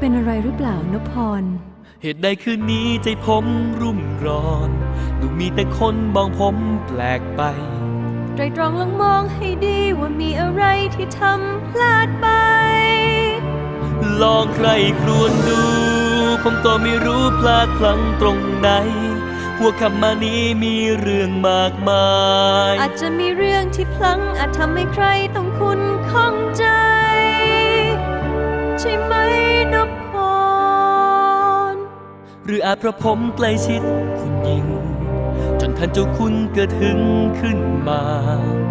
เป็นอะไรหรือเปล่านพพร เหตุใดคืนนี้ใจผมรุ่มร้อน ดูมีแต่คนมองผมแปลกไป ไตรตรองลองมองให้ดีว่ามีอะไรที่ทำพลาดไป ลองใครครวญดู ผมก็ไม่รู้พลาดพลั้งตรงไหนหัวคำมานี้มีเรื่องมากมาย อาจจะมีเรื่องที่พลั้งอาจทำให้ใครต้องคุณข้องใจ ใช่ไหมนพร หรืออาจเพราะผมใกล้ชิดคุณยิ่งจนท่านเจ้าคุณเกิดหึงขึ้นมา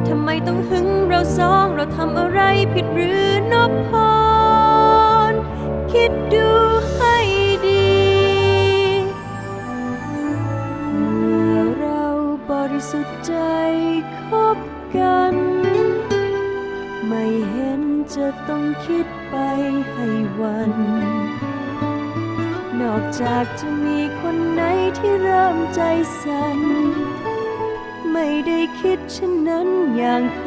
ทำไมต้องหึงเราสองเราทำอะไรผิดหรือนพพรคิดดู ต้องคิดไปให้วัน นอกจากจะมีคนไหนที่เริ่มใจสั่น ไม่ได้คิดเช่นนั้นอย่างเค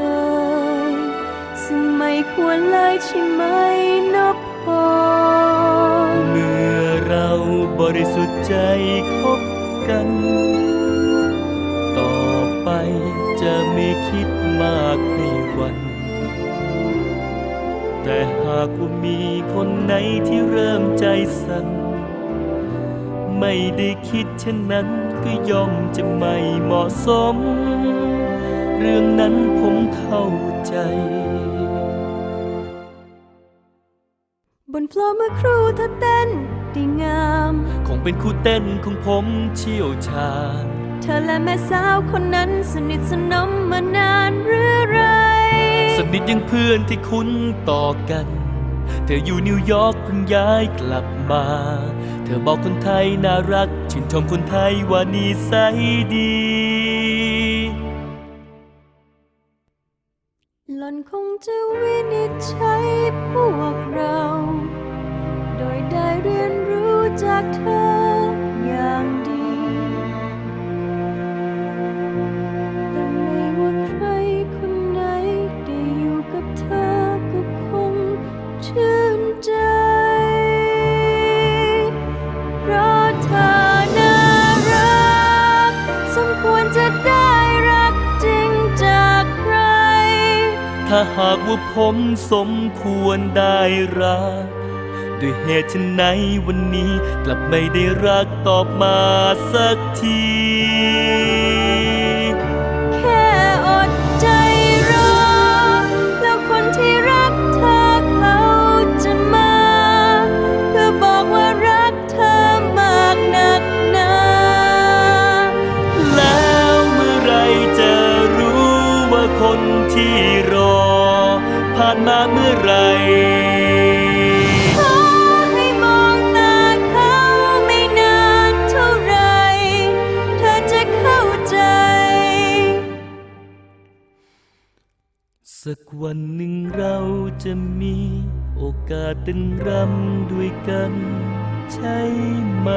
ย ซึ่งไม่ควรเลยใช่ไหมนพพรเมื่อเราบริสุทธิ์ใจคบกัน ต่อไปจะไม่คิดมากให้วัน แต่หากว่ามีคนไหนที่เริ่มใจสั่น ไม่ได้คิดเช่นนั้นก็ย่อมจะไม่เหมาะสม เรื่องนั้นผมเข้าใจ บนฟลอร์เมื่อครูเธอเต้นได้งาม คงเป็นคู่เต้นของผมเชี่ยวชาญ เธอและแม่สาวคนนั้นสนิทสนมมานานหรือไร สนิทยังเพื่อนที่คุ้นต่อกัน เธออยู่นิวยอร์กเพิ่งย้ายกลับมา เธอบอกคนไทยน่ารัก ชื่นชมคนไทยว่านิสัยดี หล่อนคงจะวินิจฉัยพ ถ้าหากว่าผมสมควรได้รัก ด้วยเหตุเช่นไหนวันนี้กลับไม่ได้รักตอบมาสักทีแค่อดใจรอแล้วคนที่รักเธอ ผ่านมาเมื่อไรขอให้มองตาเขาไม่นานเท่าไรเธอจะเข้าใจสักวันหนึ่งเราจะมีโอกาสเต้นรำด้วยกันใช่ไหม